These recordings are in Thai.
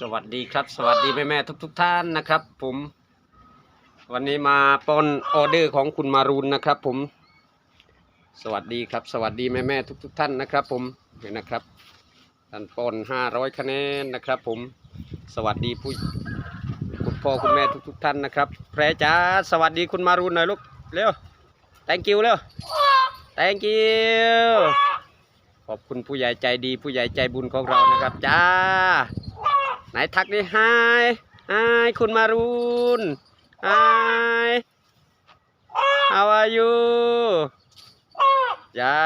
สวัสดีครับ สวัสดีแม่แม่ทุกทุกๆท่านนะครับ ผม วันนี้มาปอนออเดอร์ของคุณมารุนนะครับ ผม สวัสดีครับ สวัสดีแม่แม่ทุกทุกๆท่านนะครับ ผมเห็นนะครับท่านปอนห้าร้อยคะแนนนะครับ ผม สวัสดีผู้คุณพ่อคุณแม่ทุกทุกท่านนะครับ แพรจ้าสวัสดีคุณมารุนหน่อยลูกเร็ว thank you เร็ว thank you ขอบคุณผู้ใหญ่ใจดีผู้ใหญ่ใจบุญของเรานะครับ จ้า ไหนทักดิไฮไฮคุณมารุนไฮ how are you จ้า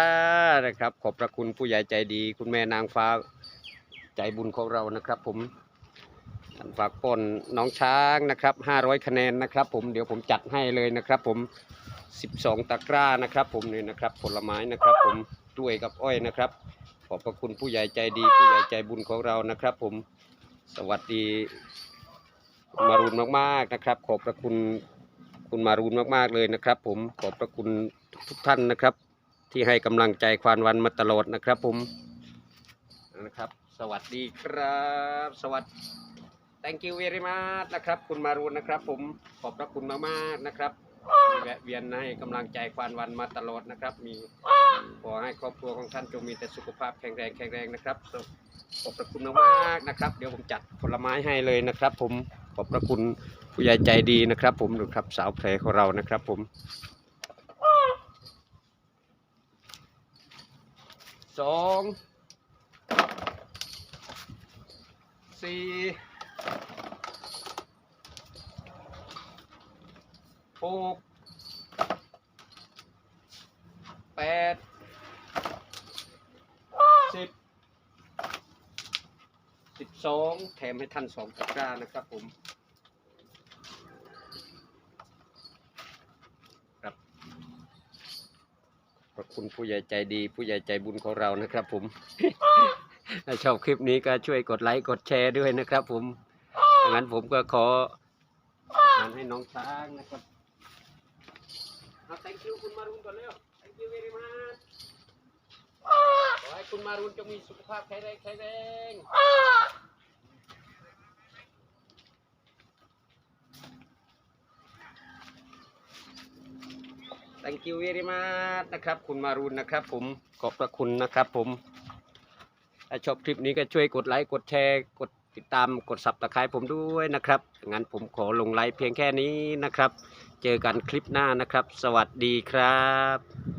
นะครับ ขอบพระคุณผู้ใหญ่ใจดี คุณแม่นางฟ้าใจบุญของเรานะครับ ผมฝากปนน้องช้างนะครับ500 คะแนนนะครับ ผมเดี๋ยวผมจัดให้เลยนะครับ ผม 12 ตะกร้านะครับ ผมนี่นะครับ ผลไม้นะครับ ผมด้วยกับอ้อยนะครับ ขอบพระคุณผู้ใหญ่ใจดี ผู้ใหญ่ใจบุญของเรานะครับ ผม สวัสดีมารุนมากๆนะครับ ขอบพระคุณคุณมารุนมากๆเลยนะครับ ผมขอบพระคุณทุกท่านนะครับ ที่ให้กำลังใจควานวันมาตลอดนะครับ ผมนะครับ สวัสดีครับ สวัสดี thank you very much นะครับ คุณมารุนนะครับ ผมขอบพระคุณมากๆนะครับที่แวะเวียนให้กำลังใจควานวันมาตลอดนะครับ มีขอให้ครอบครัวของท่านจงมีแต่สุขภาพแข็งแรงแข็งแรงนะครับ ขอบพระคุณมากนะครับ เดี๋ยวผมจัดผลไม้ให้เลยนะครับ ผมขอบพระคุณผู้ใหญ่ใจดีนะครับ ผมดูครับสาวแผลของเรานะครับ ผม สองสี่หกแปดสิบ สิบสองแถมให้ท่านสองตะกร้านะครับผมครับขอบคุณผู้ใหญ่ใจดี ผู้ใหญ่ใจบุญของเรานะครับผม ถ้าชอบคลิปนี้ก็ช่วยกดไลค์กดแชร์ด้วยนะครับผมงั้นผมก็ขอทานให้น้องช้างนะครับ thank you คุณมารุนก่อนเร็ว thank you very much ขอให้คุณมารุนจงมีสุขภาพแข็งแรงแข็งแรง thank you very much นะครับ คุณมารุนนะครับ ผมขอบพระคุณนะครับ ผมถ้าชอบคลิปนี้ก็ช่วยกดไลค์กดแชร์กดติดตามกดสับตะไคร้ผมด้วยนะครับ งั้นผมขอลงไลค์เพียงแค่นี้นะครับ เจอกันคลิปหน้านะครับ สวัสดีครับ